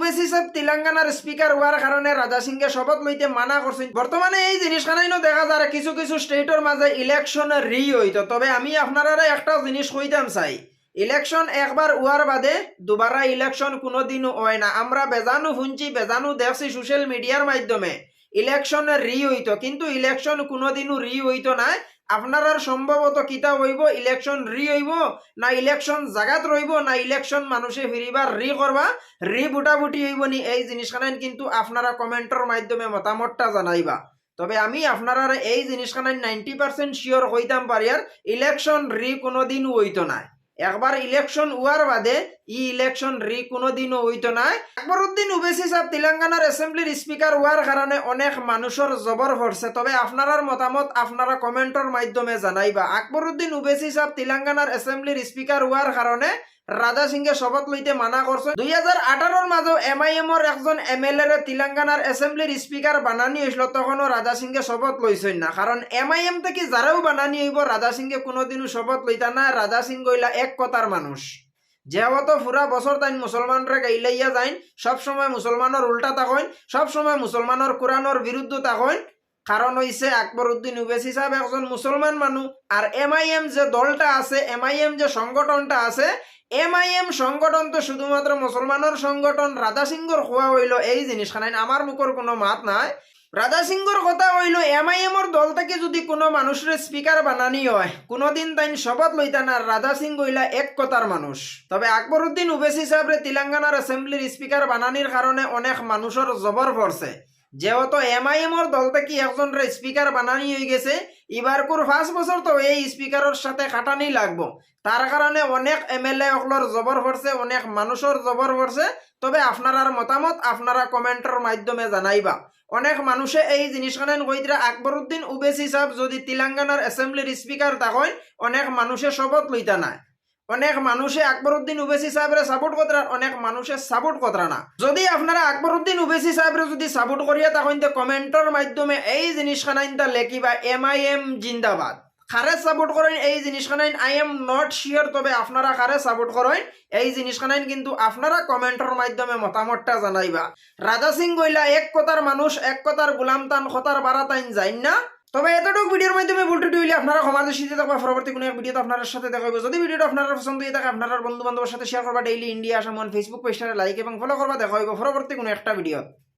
ওবেসি সাহেব তেলেঙ্গানার স্পিকার হওয়ার কারণে রাজা সিংকে শপথ লইতে মানা করছেন বর্তমানে এই জিনিসখানাইনো দেখা যায়, কিছু কিছু স্টেটের মাঝে ইলেকশন রি হইতো তবে আমি আপনারা একটা জিনিস কইতাম চাই। ইলেকশন একবার উয়ার বাদে দুবারা ইলেকশন কোনোদিনও হয় না। আমরা বেজানু শুনছি, বেজানু দেখছি সোশ্যাল মিডিয়ার মাধ্যমে। ইলেকশন রি হইতো কিন্তু ইলেকশন কোনোদিনও রি হইতো না আপনার সম্ভবত কিতা হইব ইলেকশন রি হইব, না ইলেকশন জাগাত রইব, না ইলেকশন মানুষে ফিরিবার রি করবা রি বুটাবুটি হইব নি, এই জিনিসখান কিন্তু আপনারা কমেন্টর মাধ্যমে মতামতটা জানাইবা। তবে আমি আপনারা এই জিনিসখান নাইনটি পার্সেন্ট শিওর হইতাম পারি আর ইলেকশন রি কোনোদিন হইতো না একবার ইলেকশন উয়ার বাদে ই ইলেকশন রি কোনোদিনও হইত নাই। আকবরউদ্দিন উবেসি সাহেব তেলেঙ্গানার অ্যাসেম্বলির স্পিকার হওয়ার কারণে অনেক মানুষের জবর ভরছে তবে আপনার মতামত আপনারা কমেন্টর মাধ্যমে জানাইবা। আকবরউদ্দিন উবেসি সাহেব তেলেঙ্গানার অ্যাসেম্বলির স্পিকার হওয়ার কারণে রাজা সিংকে শপথ লইতে মানা করছে দুই হাজার আঠারোর মাঝে এম আই এমর একজন এম এল এর তেলেঙ্গানার অ্যাসেম্বলির স্পিকার বানানি হয়েছিল তখনও রাজা সিংকে শপথ লইছেন না। কারণ এম আই এম থেকে যারাও বানানি হইব রাজা সিংকে কোনোদিনও শপথ লইতা না রাজা সিং গইলা এক কথার মানুষ। যেহেতু পুরা বছর তাই মুসলমানরে গাইলাইয়া যাইন সব সময় মুসলমানের উল্টা তাকইন সব সময় মুসলমানের কোরআনের বিরুদ্ধ তাকইন কারণ হইছে আকবর উদ্দিন উবেসি সাহেব একজন মুসলমান মানুষ আর এম আই এম যে দলটা আছে এম আই এম যে সংগঠনটা আছে এম আই এম সংগঠন তো শুধুমাত্র মুসলমানের সংগঠন রাধা সিংহর খোয়া হইল এই জিনিসখানাইন আমার মুখর কোনো মাত নাই। রাধা সিংহর কথা হইল এম আই এমর দল থেকে যদি কোনো মানুষের স্পিকার বানানি হয়, কোনোদিন তাইন শপথ লইতা না রাধা সিং হইলা এক কথার মানুষ। তবে আকবর উদ্দিন উবেসি সাহেবরে তেলেঙ্গানার অ্যাসেম্বলির স্পিকার বানানির কারণে অনেক মানুষের জবর পড়ছে যেহেতু এম আই এমর দল থেকে একজন স্পিকার বানানি হয়ে গেছে, এবার কোর পাঁচ বছর তো এই স্পিকারের সাথে খাটানি লাগবো। তার কারণে অনেক এম এল এ অকলর জবর পড়ছে অনেক মানুষের জবর পড়ছে তবে আপনার মতামত আপনারা কমেন্টের মাধ্যমে জানাইবা। অনেক মানুষে এই জিনিসখানেন কইতরা আকবরউদ্দিন উবেসি সাহেব যদি তেলেঙ্গানার অ্যাসেম্বলির স্পিকার তখন অনেক মানুষে শপথ লইতা না অনেক মানুষে আকবরউদ্দিন উবেসি সাহেবের সাপোর্ট কতরা, অনেক মানুষে সাপোর্ট কতরা না। যদি আপনারা আকবরউদ্দিন উবেসি সাহেবের যদি সাপোর্ট করিয়া তখন কমেন্টের মাধ্যমে এই জিনিসখানাইনটা লেখিবা এম আই এম জিন্দাবাদ। খারে সাপোর্ট করেন এই জিনিসখানাইন আই এম নট শিওর তবে আপনারা খারে সাপোর্ট করেন এই জিনিসখানাইন কিন্তু আপনারা কমেন্টের মাধ্যমে মতামতটা জানাইবা। রাজা সিং গইলা এক কথার মানুষ, এক কথার গুলাম তান কথার বারা তাইন যাইন না। তবে এতটুকু ভিডিওর মাধ্যমে ভুল টুটি হইলে আপনারা ক্ষমা দৃষ্টিতে থাকবে। পরবর্তী কোনো এক ভিডিওতে আপনার সাথে দেখা হবে। যদি ভিডিওটা আপনার পছন্দ হয়ে থাকে, আপনার বন্ধু বান্ধবের সাথে শেয়ার করবা। ডেইলি ইন্ডিয়া আসাম ফেসবুক পেজটা লাইক এবং ফলো করবা। দেখা হইব পরবর্তী কোনো একটা ভিডিও